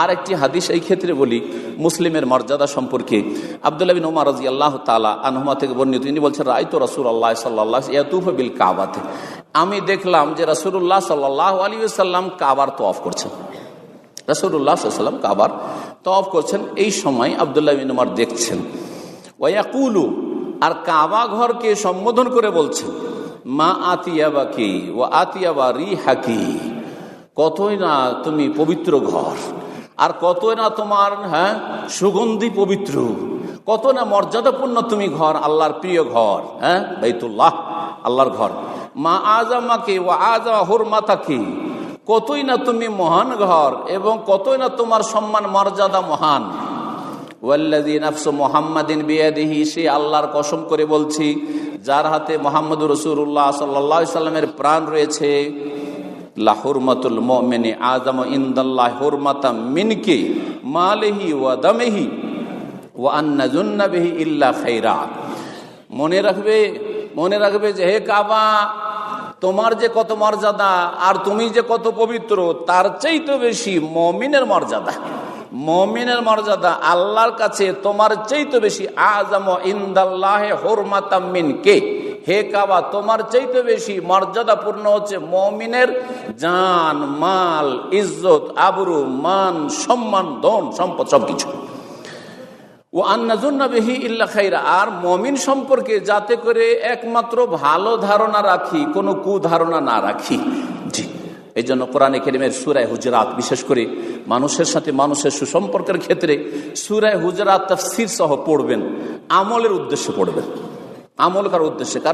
আর একটি হাদিস এই ক্ষেত্রে বলি, মুসলিমের মর্যাদা সম্পর্কে। আবদুল্লাহ বিন ওমর রাজি আল্লাহ তালা আনহমা থেকে বর্ণিত, তিনি বলছেন রায় তো রসুল আল্লাহ সাল্লাহ ইয়াতুফ বিল কাবাতে। আমি দেখলাম যে রসুল্লাহ সাল্লাহ আলী সাল্লাম কাবার তো অফ করছেন রসুল্লাহ সাল্লাম কাবার তফ করছেন। এই সময় আবদুল্লাহ বিন উমার দেখছেন ওয়াকুলু আর কাবা ঘরকে সম্বোধন করে বলছেন, মা আতিয়াবা কি ও আতিয়াবা রি হাকি কতই না তুমি পবিত্র ঘর। আর কতই না তোমার হ্যাঁ সুগন্ধি পবিত্র কত না মর্যাদাপূর্ণ তুমি ঘর, আল্লাহর প্রিয় ঘর হ্যাঁ বাইতুল্লাহ, আল্লাহর ঘর। মা আজামাকে ও আজা হুরমাতাকে, কতই না তুমি মহান ঘর এবং কতই না তোমার সম্মান মর্যাদা মহান। আল্লাহর কসম করে বলছি, যার হাতে মোহাম্মদ রসুল্লাহ সাল্লা সাল্লামের প্রাণ রয়েছে লাহুরমাতুল মিনি আজম ইন্দাল্লাহ হুরমাতা মিনকে মালেহি ওয়া দামেহি ও আন্না জুন্নাবেহি ইল্লা খাইরা। মনে রাখবে মনে রাখবে যে হে কাবা, তোমার যে কত মর্যাদা আর তুমি যে কত পবিত্র, তার চাইতে বেশি মমিনের মর্যাদা। মমিনের মর্যাদা আল্লাহর কাছে তোমার চাইতে বেশি। আজম ইন্দাল্লাহে হোরমাতামিন কে হে কাবা, তোমার চাইতে বেশি মর্যাদাপূর্ণ হচ্ছে মমিনের জান, মাল, ইজ্জত, আবরু, মান, সম্মান, ধন, সম্পদ, সবকিছু। ও আন্নাজুন্নাবিহি ইল্লা খাইরা, আর মমিন সম্পর্কে যাতে করে একমাত্র ভালো ধারণা রাখি, কোনো কুধারণা না রাখি। জি এই জন্য কোরআনে কেরিমের সুরায় হুজরাত, বিশেষ করে মানুষের সাথে মানুষের সুসম্পর্কের ক্ষেত্রে সুরায় হুজরাত তফসির সহ পড়বেন, আমলের উদ্দেশ্যে পড়বেন। আমল করার উদ্দেশ্যে, কারণ